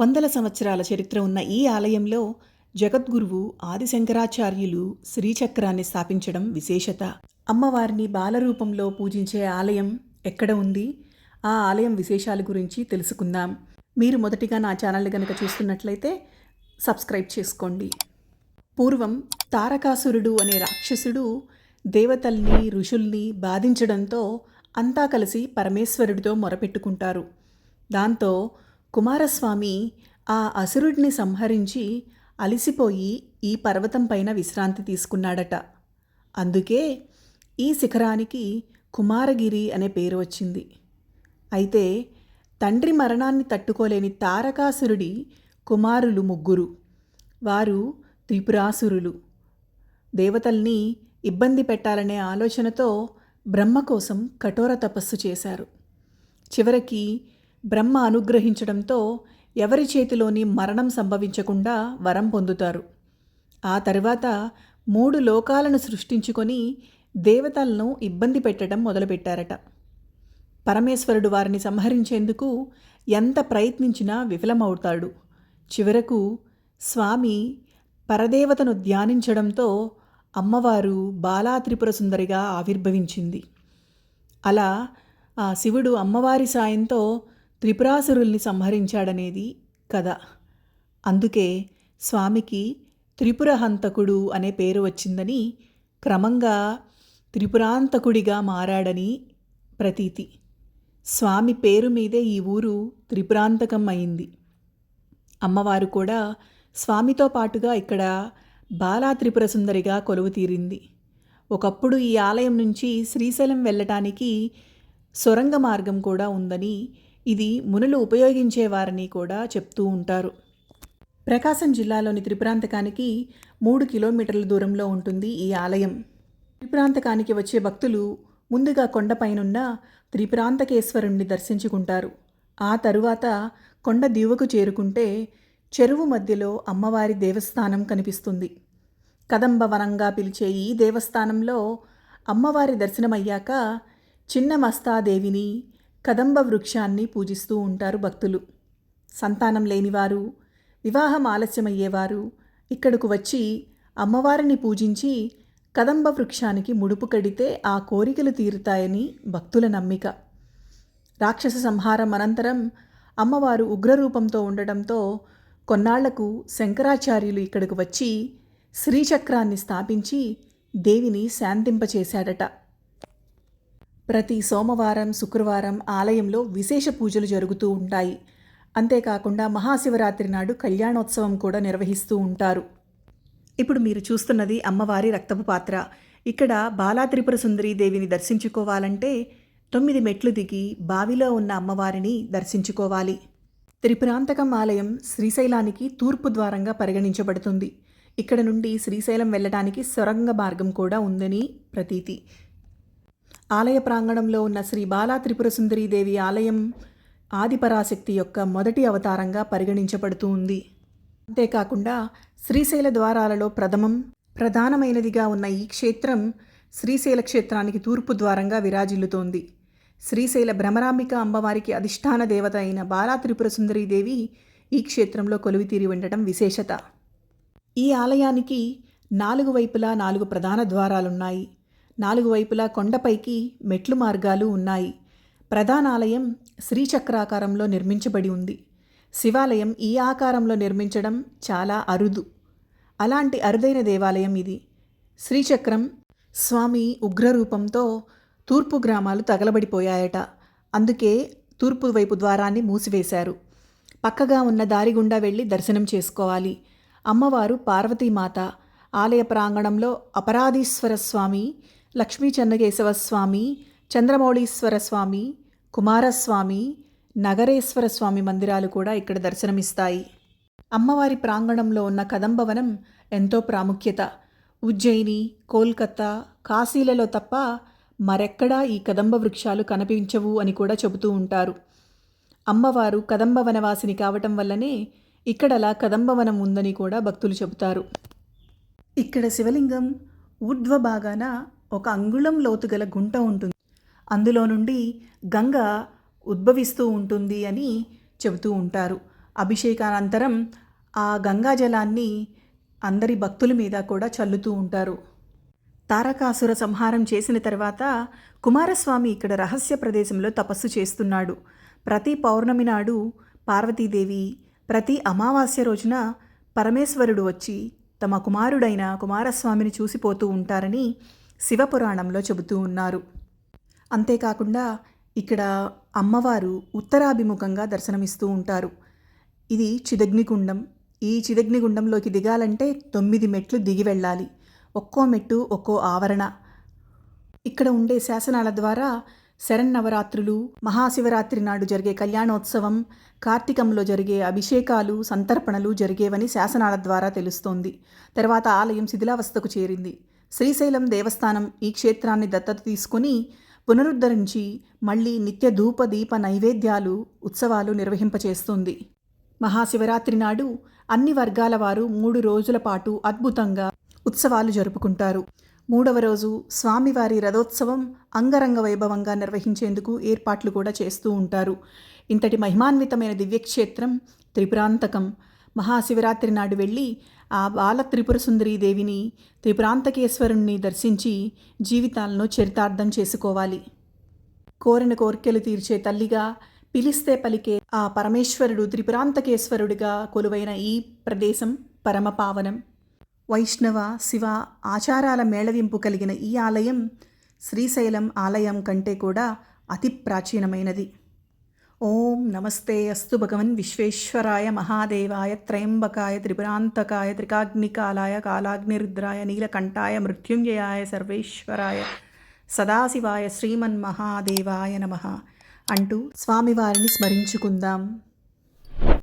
వందల సంవత్సరాల చరిత్ర ఉన్న ఈ ఆలయంలో జగద్గురువు ఆదిశంకరాచార్యులు శ్రీచక్రాన్ని స్థాపించడం విశేషత. అమ్మవారిని బాలరూపంలో పూజించే ఆలయం ఎక్కడ ఉంది? ఆ ఆలయం విశేషాల గురించి తెలుసుకుందాం. మీరు మొదటిగా నా ఛానల్ని కనుక చూస్తున్నట్లయితే సబ్స్క్రైబ్ చేసుకోండి. పూర్వం తారకాసురుడు అనే రాక్షసుడు దేవతల్ని ఋషుల్ని బాధించడంతో అంతా కలిసి పరమేశ్వరుడితో మొరపెట్టుకుంటారు. దాంతో కుమారస్వామి ఆ అసురుడిని సంహరించి అలిసిపోయి ఈ పర్వతం పైన విశ్రాంతి తీసుకున్నాడట. అందుకే ఈ శిఖరానికి కుమారగిరి అనే పేరు వచ్చింది. అయితే తండ్రి మరణాన్ని తట్టుకోలేని తారకాసురుడి కుమారులు ముగ్గురు. వారు త్రిపురాసురులు. దేవతల్ని ఇబ్బంది పెట్టాలనే ఆలోచనతో బ్రహ్మ కోసం కఠోర తపస్సు చేశారు. చివరికి బ్రహ్మ అనుగ్రహించడంతో ఎవరి చేతిలోని మరణం సంభవించకుండా వరం పొందుతారు. ఆ తర్వాత మూడు లోకాలను సృష్టించుకొని దేవతలను ఇబ్బంది పెట్టడం మొదలుపెట్టారట. పరమేశ్వరుడు వారిని సంహరించేందుకు ఎంత ప్రయత్నించినా విఫలమవుతాడు. చివరకు స్వామి పరదేవతను ధ్యానించడంతో అమ్మవారు బాలా త్రిపుర సుందరిగా ఆవిర్భవించింది. అలా ఆ శివుడు అమ్మవారి సాయంతో త్రిపురాసురుల్ని సంహరించాడనేది కథ. అందుకే స్వామికి త్రిపుర హంతకుడు అనే పేరు వచ్చిందని క్రమంగా త్రిపురాంతకుడిగా మారాడని ప్రతీతి. స్వామి పేరు మీదే ఈ ఊరు త్రిపురాంతకం అయింది. అమ్మవారు కూడా స్వామితో పాటుగా ఇక్కడ బాలా త్రిపుర సుందరిగా కొలువు తీరింది. ఒకప్పుడు ఈ ఆలయం నుంచి శ్రీశైలం వెళ్ళటానికి సొరంగ మార్గం కూడా ఉందని ఇది మునులు ఉపయోగించేవారని కూడా చెప్తూ ఉంటారు. ప్రకాశం జిల్లాలోని త్రిప్రాంతకానికి మూడు కిలోమీటర్ల దూరంలో ఉంటుంది ఈ ఆలయం. త్రిప్రాంతకానికి వచ్చే భక్తులు ముందుగా కొండపైనున్న త్రిప్రాంతకేశ్వరుణ్ణి దర్శించుకుంటారు. ఆ తరువాత కొండ దిగువకు చేరుకుంటే చెరువు మధ్యలో అమ్మవారి దేవస్థానం కనిపిస్తుంది. కదంబ వనంగా పిలిచే ఈ దేవస్థానంలో అమ్మవారి దర్శనమయ్యాక చిన్న మస్తాదేవిని కదంబ వృక్షాన్ని పూజిస్తూ ఉంటారు భక్తులు. సంతానం లేనివారు వివాహం ఆలస్యమయ్యేవారు ఇక్కడకు వచ్చి అమ్మవారిని పూజించి కదంబ వృక్షానికి ముడుపు కడితే ఆ కోరికలు తీరుతాయని భక్తుల నమ్మిక. రాక్షస సంహారం అనంతరం అమ్మవారు ఉగ్రరూపంతో ఉండటంతో కొన్నాళ్ళకు శంకరాచార్యులు ఇక్కడకు వచ్చి శ్రీచక్రాన్ని స్థాపించి దేవిని శాంతింపచేశాడట. ప్రతి సోమవారం శుక్రవారం ఆలయంలో విశేష పూజలు జరుగుతూ ఉంటాయి. అంతేకాకుండా మహాశివరాత్రి నాడు కళ్యాణోత్సవం కూడా నిర్వహిస్తూ ఉంటారు. ఇప్పుడు మీరు చూస్తున్నది అమ్మవారి రక్తపు పాత్ర. ఇక్కడ బాలాత్రిపుర దేవిని దర్శించుకోవాలంటే తొమ్మిది మెట్లు దిగి బావిలో ఉన్న అమ్మవారిని దర్శించుకోవాలి. త్రిపురాంతకం ఆలయం శ్రీశైలానికి తూర్పు ద్వారంగా పరిగణించబడుతుంది. ఇక్కడ నుండి శ్రీశైలం వెళ్ళడానికి సొరంగ మార్గం కూడా ఉందని ప్రతీతి. ఆలయ ప్రాంగణంలో ఉన్న శ్రీ బాలా త్రిపుర సుందరీదేవి ఆలయం ఆదిపరాశక్తి యొక్క మొదటి అవతారంగా పరిగణించబడుతూ ఉంది. అంతేకాకుండా శ్రీశైల ద్వారాలలో ప్రథమం ప్రధానమైనదిగా ఉన్న ఈ క్షేత్రం శ్రీశైల క్షేత్రానికి తూర్పు ద్వారంగా విరాజిల్లుతోంది. శ్రీశైల భ్రమరాంబిక అమ్మవారికి అధిష్టాన దేవత అయిన బాలా త్రిపుర సుందరీదేవి ఈ క్షేత్రంలో కొలువితీరి ఉండటం విశేషత. ఈ ఆలయానికి నాలుగు వైపులా నాలుగు ప్రధాన ద్వారాలున్నాయి. నాలుగు వైపులా కొండపైకి మెట్లు మార్గాలు ఉన్నాయి. ప్రధాన ఆలయం శ్రీచక్రాకారంలో నిర్మించబడి ఉంది. శివాలయం ఈ ఆకారంలో నిర్మించడం చాలా అరుదు. అలాంటి అరుదైన దేవాలయం ఇది. శ్రీచక్రం స్వామి ఉగ్రరూపంతో తూర్పు గ్రామాలు తగలబడిపోయాయట. అందుకే తూర్పు వైపు ద్వారాన్ని మూసివేశారు. పక్కగా ఉన్న దారి గుండా వెళ్ళి దర్శనం చేసుకోవాలి. అమ్మవారు పార్వతీమాత ఆలయ ప్రాంగణంలో అపరాధీశ్వర స్వామి లక్ష్మీ చెన్నకేశవ స్వామి చంద్రమౌళీశ్వర స్వామి కుమారస్వామి నగరేశ్వర స్వామి మందిరాలు కూడా ఇక్కడ దర్శనమిస్తాయి. అమ్మవారి ప్రాంగణంలో ఉన్న కదంబవనం ఎంతో ప్రాముఖ్యత. ఉజ్జయిని కోల్కతా కాశీలలో తప్ప మరెక్కడా ఈ కదంబ వృక్షాలు కనిపించవు అని కూడా చెబుతూ ఉంటారు. అమ్మవారు కదంబ వనవాసిని కావటం వల్లనే ఇక్కడలా కదంబవనం ఉందని కూడా భక్తులు చెబుతారు. ఇక్కడ శివలింగం ఊర్ధ్వ భాగాన ఒక అంగుళం లోతు గల గుంట ఉంటుంది. అందులో నుండి గంగ ఉద్భవిస్తూ ఉంటుంది అని చెబుతూ ఉంటారు. అభిషేకానంతరం ఆ గంగాజలాన్ని అందరి భక్తుల మీద కూడా చల్లుతూ ఉంటారు. తారకాసుర సంహారం చేసిన తర్వాత కుమారస్వామి ఇక్కడ రహస్య ప్రదేశంలో తపస్సు చేస్తున్నాడు. ప్రతి పౌర్ణమి నాడు పార్వతీదేవి ప్రతి అమావాస్య రోజున పరమేశ్వరుడు వచ్చి తమ కుమారుడైన కుమారస్వామిని చూసిపోతూ ఉంటారని శివపురాణంలో చెబుతూ ఉన్నారు. అంతేకాకుండా ఇక్కడ అమ్మవారు ఉత్తరాభిముఖంగా దర్శనమిస్తూ ఉంటారు. ఇది చిదగ్నిగుండం. ఈ చిదగ్నిగుండంలోకి దిగాలంటే తొమ్మిది మెట్లు దిగి వెళ్ళాలి. ఒక్కో మెట్టు ఒక్కో ఆవరణ. ఇక్కడ ఉండే శాసనాల ద్వారా శరన్నవరాత్రులు మహాశివరాత్రి నాడు జరిగే కళ్యాణోత్సవం కార్తీకంలో జరిగే అభిషేకాలు సంతర్పణలు జరిగేవని శాసనాల ద్వారా తెలుస్తోంది. తర్వాత ఆలయం శిథిలావస్థకు చేరింది. శ్రీశైలం దేవస్థానం ఈ క్షేత్రాన్ని దత్తత తీసుకుని పునరుద్ధరించి మళ్ళీ నిత్య ధూప దీప నైవేద్యాలు ఉత్సవాలు నిర్వహింపచేస్తుంది. మహాశివరాత్రి నాడు అన్ని వర్గాల వారు మూడు రోజుల పాటు అద్భుతంగా ఉత్సవాలు జరుపుకుంటారు. మూడవ రోజు స్వామివారి రథోత్సవం అంగరంగ వైభవంగా నిర్వహించేందుకు ఏర్పాట్లు కూడా చేస్తూ ఉంటారు. ఇంతటి మహిమాన్వితమైన దివ్యక్షేత్రం త్రిపురాంతకం. మహాశివరాత్రి నాడు వెళ్ళి ఆ బాల త్రిపుర దేవిని త్రిపురాంతకేశ్వరుణ్ణి దర్శించి జీవితాలను చరితార్థం చేసుకోవాలి. కోరిన కోరికలు తీర్చే తల్లిగా పిలిస్తే పలికే ఆ పరమేశ్వరుడు త్రిపురాంతకేశ్వరుడిగా కొలువైన ఈ ప్రదేశం పరమపావనం వైష్ణవ శివ ఆచారాల మేళవింపు కలిగిన ఈ ఆలయం శ్రీశైలం ఆలయం కంటే కూడా అతి ప్రాచీనమైనది. ఓం నమస్తే అస్తు భగవన్ విశ్వేశ్వరాయ మహాదేవాయ త్రయంబకాయ త్రిపురాంతకాయ త్రికాగ్నికాలాయ కాలాగ్నిరుద్రాయ నీలకంఠాయ మృత్యుంజయాయ సర్వేశ్వరాయ సదాశివాయ శ్రీమన్మహాదేవాయ నమ అంటూ స్వామివారిని స్మరించుకుందాం.